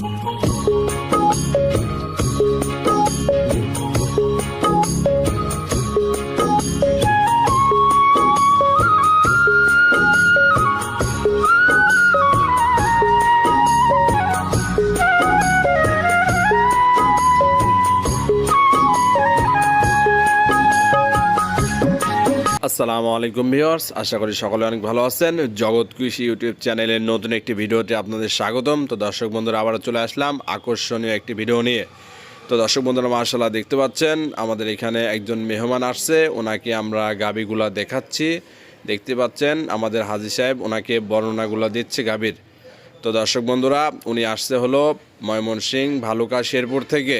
Thank you. আসসালামু আলাইকুম viewers, আশা করি সকলে অনেক ভালো আছেন। জগৎ কৃষি ইউটিউব চ্যানেলের নতুন একটি ভিডিওতে আপনাদের স্বাগতম। তো দর্শক বন্ধুরা, আবারও চলে আসলাম আকর্ষণীয় একটি ভিডিও নিয়ে। তো দর্শক বন্ধুরা মার্শাল্লাহ দেখতে পাচ্ছেন, আমাদের এখানে একজন মেহমান আসছে, ওনাকে আমরা গাবিগুলা দেখাচ্ছি। দেখতে পাচ্ছেন, আমাদের হাজি সাহেব ওনাকে বর্ণনাগুলো দিচ্ছে গাবির। তো দর্শক বন্ধুরা, উনি আসছে হলো ময়মনসিং ভালুকা শেরপুর থেকে।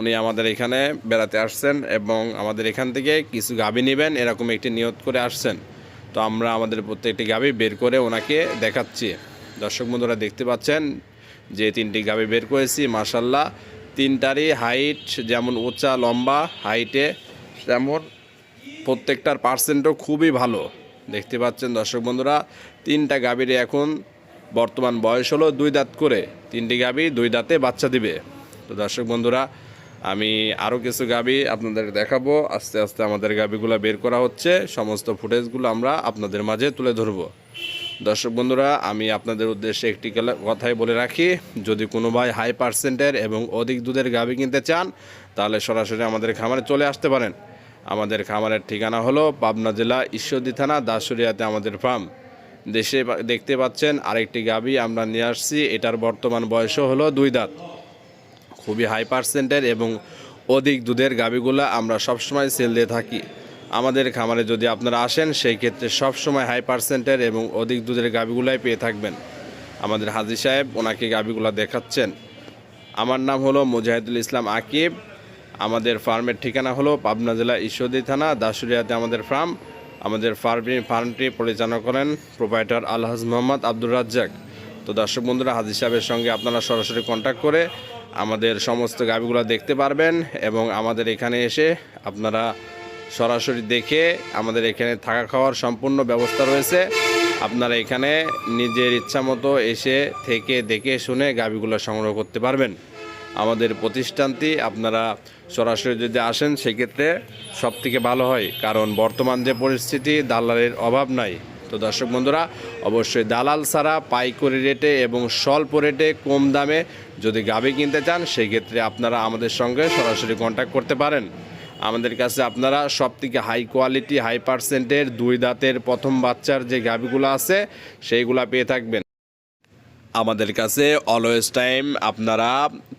উনি আমাদের এখানে বেড়াতে আসছেন এবং আমাদের এখান থেকে কিছু গাবি নেবেন, এরকম একটি নিয়ত করে আসছেন। তো আমরা আমাদের প্রত্যেকটি গাবি বের করে ওনাকে দেখাচ্ছি। দর্শক বন্ধুরা দেখতে পাচ্ছেন যে তিনটি গাবি বের করেছি মাসাল্লাহ তিনটারই হাইট যেমন উঁচা, লম্বা হাইটে তেমন প্রত্যেকটার পার্সেন্টও খুবই ভালো। দেখতে পাচ্ছেন দর্শক বন্ধুরা, তিনটা গাভীর এখন বর্তমান বয়স হলো দুই দাঁত করে। তিনটি গাভী দুই দাঁতে বাচ্চা দিবে। তো দর্শক বন্ধুরা আমি আরও কিছু গাবি আপনাদের দেখাবো। আস্তে আস্তে আমাদের গাবিগুলো বের করা হচ্ছে। সমস্ত ফুটেজগুলো আমরা আপনাদের মাঝে তুলে ধরবো। দর্শক বন্ধুরা, আমি আপনাদের উদ্দেশ্যে একটি কথাই বলে রাখি, যদি কোনো ভাই হাই পার্সেন্টের এবং অধিক দুধের গাবি কিনতে চান, তাহলে সরাসরি আমাদের খামারে চলে আসতে পারেন। আমাদের খামারের ঠিকানা হলো পাবনা জেলা ঈশ্বরদী থানা দাসুরিয়াতে আমাদের ফার্ম দেশে দেখতে পাচ্ছেন আরেকটি গাবি আমরা নিয়ে আসছি। এটার বর্তমান বয়সও হলো দুই দাঁত। খুবই হাই পার্সেন্টের এবং অধিক দুধের গাভীগুলো আমরা সবসময় সেল দিয়ে থাকি। আমাদের খামারে যদি আপনারা আসেন, সেই ক্ষেত্রে সবসময় হাই পার্সেন্টের এবং অধিক দুধের গাভীগুলাই পেয়ে থাকবেন। আমাদের হাজি সাহেব ওনাকে গাভীগুলো দেখাচ্ছেন। আমার নাম হলো মুজাহিদুল ইসলাম আকিব। আমাদের ফার্মের ঠিকানা হলো পাবনা জেলা ঈশ্বরদী থানা দাসুরিয়াতে আমাদের ফার্ম আমাদের ফার্মটি ফার্মটি পরিচালনা করেন প্রোপাইটার আলহাজ মোহাম্মদ আব্দুর রাজ্জাক। তো দর্শক বন্ধুরা হাজির সাহেবের সঙ্গে আপনারা সরাসরি কন্ট্যাক্ট করে আমাদের সমস্ত গাভিগুলো দেখতে পারবেন এবং আমাদের এখানে এসে আপনারা সরাসরি দেখে আমাদের এখানে থাকা খাওয়ার সম্পূর্ণ ব্যবস্থা রয়েছে। আপনারা এখানে নিজের ইচ্ছা মতো এসে থেকে দেখে শুনে গাভিগুলো সংগ্রহ করতে পারবেন। আমাদের প্রতিষ্ঠানটি আপনারা সরাসরি যদি আসেন, সেক্ষেত্রে সব থেকে ভালো হয়, কারণ বর্তমান যে পরিস্থিতি, দালালের অভাব নাই। তো দর্শক বন্ধুরা, অবশ্যই দালাল ছাড়া পাইকারি রেটে এবং স্বল্প রেটে কম দামে যদি গাভি কিনতে চান সেই ক্ষেত্রে আপনারা আমাদের সঙ্গে সরাসরি কন্ট্যাক্ট করতে পারেন। আমাদের কাছে আপনারা সব থেকে হাই কোয়ালিটি হাই পার্সেন্টের দুই দাঁতের প্রথম বাচ্চার যে গাভিগুলো আছে, সেইগুলো পেয়ে থাকবেন। আমাদের কাছে অলওয়েজ টাইম আপনারা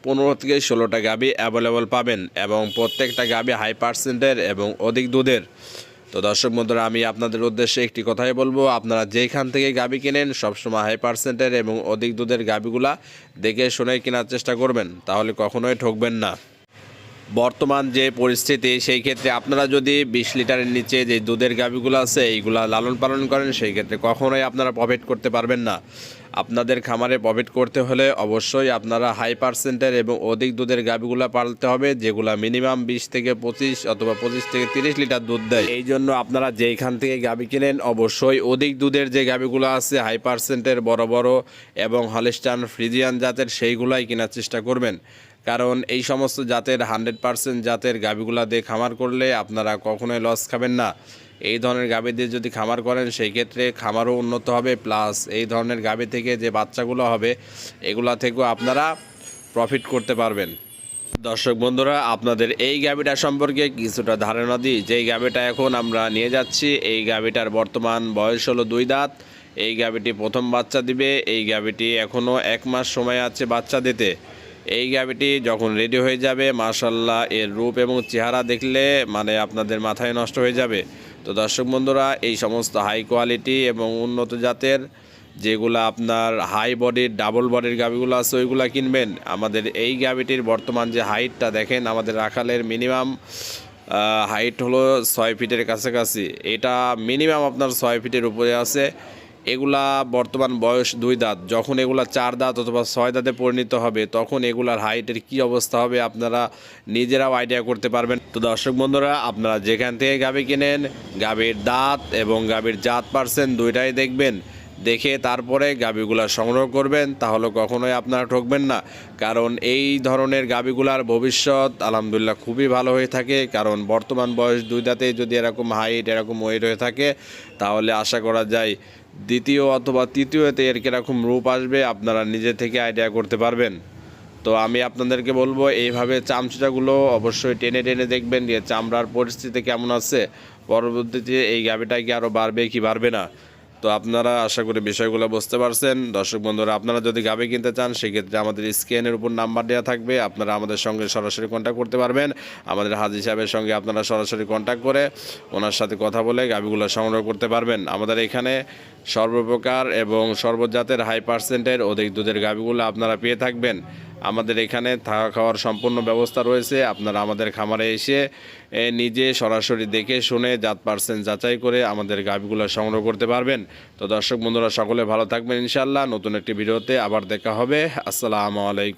পনেরো থেকে ষোলোটা গাবি অ্যাভেলেবল পাবেন এবং প্রত্যেকটা গাবি হাই পার্সেন্টের এবং অধিক দুধের। তো দর্শক বন্ধুরা, আমি আপনাদের উদ্দেশ্যে একটি কথাই বলব। আপনারা যেখান থেকে গাবি কেনেন, সবসময় হাই পার্সেন্টের এবং অধিক দুধের গাবিগুলা দেখে শুনে কেনার চেষ্টা করবেন, তাহলে কখনোই ঠকবেন না। বর্তমান যে পরিস্থিতি, সেই ক্ষেত্রে আপনারা যদি বিশ লিটারের নিচে যে দুধের গাভিগুলো আছে, এইগুলা লালন পালন করেন, সেই ক্ষেত্রে কখনোই আপনারা প্রফিট করতে পারবেন না। আপনাদের খামারে প্রফিট করতে হলে অবশ্যই আপনারা হাই পার্সেন্টের এবং অধিক দুধের গাভিগুলো পালতে হবে, যেগুলা মিনিমাম বিশ থেকে পঁচিশ অথবা পঁচিশ থেকে তিরিশ লিটার দুধ দেয়। এই জন্য আপনারা যেইখান থেকে গাভি কিনেন, অবশ্যই অধিক দুধের যে গাভিগুলো আছে হাই পার্সেন্টের বড় বড় এবং হলিস্টান ফ্রিজিয়ান জাতের সেইগুলাই কেনার চেষ্টা করবেন। কারণ এই সমস্ত জাতের হান্ড্রেড পার্সেন্ট জাতের গাভিগুলা দিয়ে খামার করলে আপনারা কখনোই লস খাবেন না। এই ধরনের গাভি দিয়ে যদি খামার করেন, সেই ক্ষেত্রে খামারও উন্নত হবে। প্লাস এই ধরনের গাভি থেকে যে বাচ্চাগুলো হবে, এগুলা থেকেও আপনারা প্রফিট করতে পারবেন। দর্শক বন্ধুরা, আপনাদের এই গাভিটা সম্পর্কে কিছুটা ধারণা দিই। যেই গাভিটা এখন আমরা নিয়ে যাচ্ছি, এই গাভিটার বর্তমান বয়স হলো দুই দাঁত। এই গাভিটি প্রথম বাচ্চা দিবে, এই গাভিটি এখনও এক মাস সময় আছে বাচ্চা দিতে। এই গাভিটি যখন রেডি হয়ে যাবে মাশাল্লাহ এর রূপ এবং চেহারা দেখলে মানে আপনাদের মাথায় নষ্ট হয়ে যাবে। তো দর্শক বন্ধুরা, এই সমস্ত হাই কোয়ালিটি এবং উন্নত জাতের যেগুলো আপনার হাই বডির ডাবল বডির গাভিগুলো আছে, ওইগুলো কিনবেন। আমাদের এই গাভিটির বর্তমান যে হাইটটা দেখেন, আমাদের রাখালের মিনিমাম হাইট হলো ছয় ফিটের কাছাকাছি। এটা মিনিমাম আপনার ছয় ফিটের উপরে আছে। এগুলা বর্তমান বয়স দুই দাঁত। যখন এগুলা চার দাঁত অথবা ছয় দাঁতে পরিণত হবে, তখন এগুলার হাইটের কি অবস্থা হবে আপনারা নিজেরাও আইডিয়া করতে পারবেন। তো দর্শক বন্ধুরা, আপনারা যেখান থেকে গাভি কিনেন গাভীর দাঁত এবং গাভীর জাত পার্সেন্ট দুইটাই দেখবেন। দেখে তারপরে গাবিগুলা সংগ্রহ করবেন, তাহলে কখনোই আপনারা ঠকবেন না। কারণ এই ধরনের গাবিগুলার ভবিষ্যৎ আলহামদুলিল্লাহ খুবই ভালো হয়ে থাকে। কারণ বর্তমান বয়স দুই দাঁতে যদি এরকম হাইট এরকম ওয়েট হয়ে থাকে, তাহলে আশা করা যায় দ্বিতীয় অথবা তৃতীয়তে এর কীরকম রূপ আসবে আপনারা নিজে থেকে আইডিয়া করতে পারবেন। তো আমি আপনাদেরকে বলব, এইভাবে চামচুটাগুলো অবশ্যই টেনে টেনে দেখবেন যে চামড়ার পরিস্থিতি কেমন আছে। পরবর্তীতে এই গাভিটা কি আরও বাড়বে কি বাড়বে না। তো আপনারা আশা করি বিষয়গুলো বুঝতে পারছেন। দর্শক বন্ধুরা, আপনারা যদি গাভি কিনতে চান, সেক্ষেত্রে আমাদের স্ক্রিনের উপর নাম্বার দেওয়া থাকবে। আপনারা আমাদের সঙ্গে সরাসরি কন্ট্যাক্ট করতে পারবেন। আমাদের হাজি সাহেবের সঙ্গে আপনারা সরাসরি কন্ট্যাক্ট করে ওনার সাথে কথা বলে গাভিগুলো সংগ্রহ করতে পারবেন। আমাদের এখানে সর্বপ্রকার এবং সর্বজাতের হাই পার্সেন্টের অধিক দুধের গাভিগুলো আপনারা পেয়ে থাকবেন। আমাদের এখানে থাকা খাওয়ার সম্পূর্ণ ব্যবস্থা রয়েছে। আপনারা আমাদের খামারে এসে নিজে সরাসরি দেখে শুনে জাত পার্সেন্ট যাচাই করে আমাদের গাভিগুলো সংগ্রহ করতে পারবেন। তো দর্শক বন্ধুরা, সকলে ভালো থাকবেন ইনশাল্লাহ নতুন একটি ভিডিওতে আবার দেখা হবে। আসসালামু আলাইকুম।